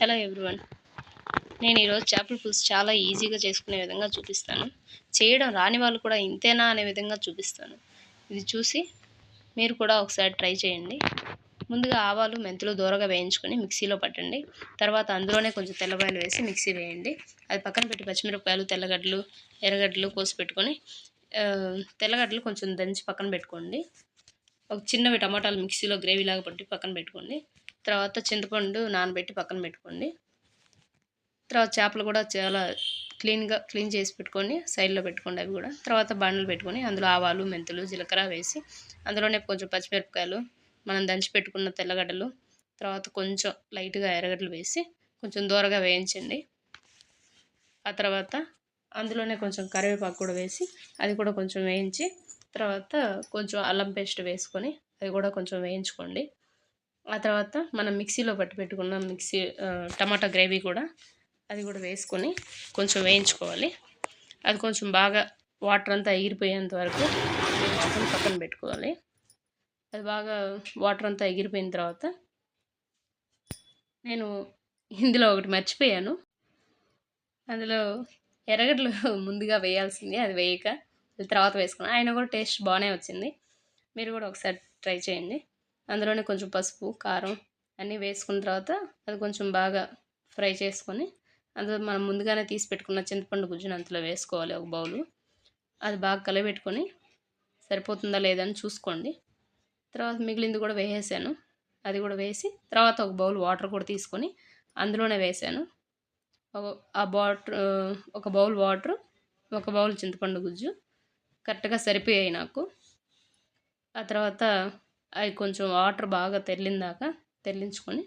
Hello everyone నేను ఈరోజు చేపల పులుసు చాలా ఈజీగా చేసుకునే విధంగా చూపిస్తాను. చేయడం రాని వాళ్ళు కూడా ఇంతేనా అనే విధంగా చూపిస్తాను. ఇది చూసి మీరు కూడా ఒకసారి ట్రై చేయండి. ముందుగా ఆవాలు మెంతులు దూరగా వేయించుకొని మిక్సీలో పట్టండి. తర్వాత అందులోనే కొంచెం తెల్లబాయలు వేసి మిక్సీ వేయండి. అది పక్కన పెట్టి పచ్చిమిరపకాయలు తెల్లగడ్డలు ఎర్రగడ్డలు కోసి పెట్టుకొని తెల్లగడ్డలు కొంచెం దంచి పక్కన పెట్టుకోండి. ఒక చిన్నవి టమాటాలు మిక్సీలో గ్రేవీ లాగా పట్టి పక్కన పెట్టుకోండి. తర్వాత చింతపండు నానబెట్టి పక్కన పెట్టుకోండి. తర్వాత చేపలు కూడా చాలా క్లీన్గా క్లీన్ చేసి పెట్టుకొని సైడ్లో పెట్టుకోండి అవి కూడా. తర్వాత బండలు పెట్టుకొని అందులో ఆవాలు మెంతులు జీలకర్ర వేసి అందులోనే కొంచెం పచ్చిమిరపకాయలు మనం దంచి పెట్టుకున్న తెల్లగడ్డలు తర్వాత కొంచెం లైట్గా ఎర్రగడ్డలు వేసి కొంచెం దూరగా వేయించండి. ఆ తర్వాత అందులోనే కొంచెం కరివేపాకు కూడా వేసి అది కూడా కొంచెం వేయించి తర్వాత కొంచెం అల్లం పేస్ట్ వేసుకొని అది కూడా కొంచెం వేయించుకోండి. ఆ తర్వాత మనం మిక్సీలో పట్టి పెట్టుకున్న మిక్సీ టమాటా గ్రేవీ కూడా అది కూడా వేసుకొని కొంచెం వేయించుకోవాలి. అది కొంచెం బాగా వాటర్ అంతా ఎగిరిపోయేంత వరకు వేయించుకొని పక్కన పెట్టుకోవాలి. అది బాగా వాటర్ అంతా ఎగిరిపోయిన తర్వాత నేను ఇందులో ఒకటి మర్చిపోయాను. అందులో ఎర్రగడ్డలు ముందుగా వేయాల్సింది అది వేయక తర్వాత వేసుకున్నాను ఆయన కూడా టేస్ట్ బాగానే వచ్చింది. మీరు కూడా ఒకసారి ట్రై చేయండి. అందులోనే కొంచెం పసుపు కారం అన్నీ వేసుకున్న తర్వాత అది కొంచెం బాగా ఫ్రై చేసుకొని అందులో మనం ముందుగానే తీసి పెట్టుకున్న చింతపండు గుజ్జును అంతలో వేసుకోవాలి ఒక బౌలు. అది బాగా కలబెట్టుకొని సరిపోతుందా లేదా అని చూసుకోండి. తర్వాత మిగిలింది కూడా వేసేసాను. అది కూడా వేసి తర్వాత ఒక బౌల్ వాటర్ కూడా తీసుకొని అందులోనే వేసాను. ఆ వాటర్ ఒక బౌల్ వాటర్ ఒక బౌల్ చింతపండు గుజ్జు కరెక్ట్గా సరిపోయాయి నాకు. ఆ తర్వాత అవి కొంచెం వాటర్ బాగా తెల్లిందాక తెల్లించుకొని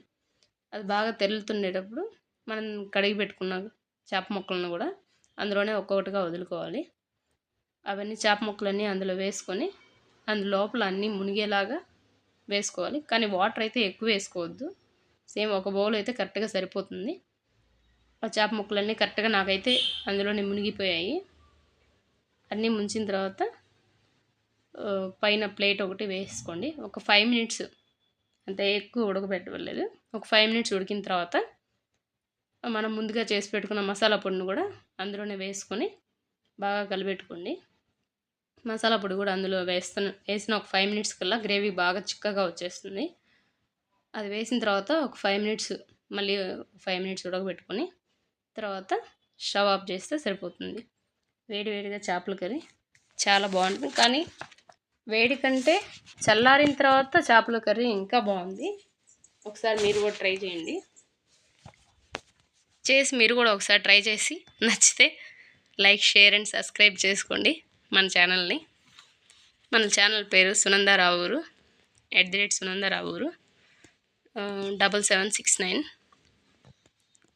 అది బాగా తెల్లుతుండేటప్పుడు మనం కడిగి పెట్టుకున్న చేప ముక్కలను కూడా అందులోనే ఒక్కొక్కటిగా వదులుకోవాలి. అవన్నీ చేప ముక్కలన్నీ అందులో వేసుకొని అందు లోపల అన్నీ మునిగేలాగా వేసుకోవాలి. కానీ వాటర్ అయితే ఎక్కువ వేసుకోవద్దు. సేమ్ ఒక బౌల్ అయితే కరెక్ట్గా సరిపోతుంది. ఆ చేప ముక్కలన్నీ కరెక్ట్గా నాకైతే అందులోనే మునిగిపోయాయి. అన్నీ ముంచిన తర్వాత పైన ప్లేట్ ఒకటి వేసుకోండి. ఒక ఫైవ్ మినిట్స్ అంత ఎక్కువ ఉడకబెట్టలేదు ఒక ఫైవ్ మినిట్స్ ఉడికిన తర్వాత మనం ముందుగా చేసి పెట్టుకున్న మసాలా పొడిని కూడా అందులోనే వేసుకొని బాగా కలిపెట్టుకోండి. మసాలా పొడి కూడా అందులో వేస్తున్న వేసిన ఒక ఫైవ్ మినిట్స్ కల్లా గ్రేవీ బాగా చిక్కగా వచ్చేస్తుంది. అది వేసిన తర్వాత ఒక ఫైవ్ మినిట్స్ మళ్ళీ ఫైవ్ మినిట్స్ ఉడకబెట్టుకొని తర్వాత స్టవ్ ఆఫ్ చేస్తే సరిపోతుంది. వేడి వేడిగా చేపల కర్రీ చాలా బాగుంటుంది. కానీ వేడి కంటే చల్లారిన తర్వాత చేపల కర్రీ ఇంకా బాగుంది. ఒకసారి మీరు కూడా ట్రై చేయండి. చేసి మీరు కూడా ఒకసారి ట్రై చేసి నచ్చితే లైక్ షేర్ అండ్ సబ్స్క్రైబ్ చేసుకోండి మన ఛానల్ని. మన ఛానల్ పేరు Sunandaravuru at the rate Sunandaravuru double seven six nine.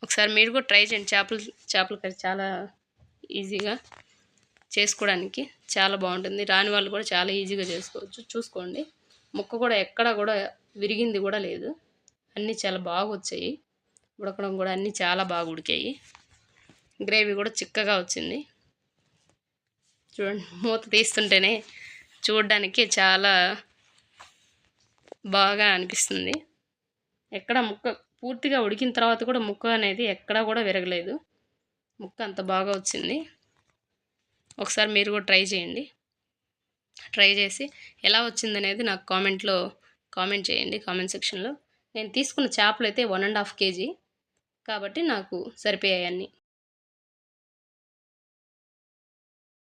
ఒకసారి మీరు కూడా ట్రై చేయండి. చేపలు చేపల కర్రీ చాలా ఈజీగా చేసుకోవడానికి చాలా బాగుంటుంది. రాని వాళ్ళు కూడా చాలా ఈజీగా చేసుకోవచ్చు. చూసుకోండి. ముక్క కూడా ఎక్కడ కూడా విరిగింది కూడా లేదు. అన్నీ చాలా బాగా వచ్చాయి. ఉడకడం కూడా అన్నీ చాలా బాగా ఉడికాయి. గ్రేవీ కూడా చిక్కగా వచ్చింది. చూడండి మూత తీస్తుంటేనే చూడడానికి చాలా బాగా అనిపిస్తుంది. ఎక్కడ ముక్క పూర్తిగా ఉడికిన తర్వాత కూడా ముక్క అనేది ఎక్కడా కూడా విరగలేదు. ముక్క అంత బాగా వచ్చింది. ఒకసారి మీరు కూడా ట్రై చేయండి. ట్రై చేసి ఎలా వచ్చిందనేది నాకు కామెంట్లో కామెంట్ చేయండి కామెంట్ సెక్షన్లో. నేను తీసుకున్న చేపలు అయితే వన్ అండ్ హాఫ్ కేజీ కాబట్టి నాకు సరిపోయాయి అన్నీ.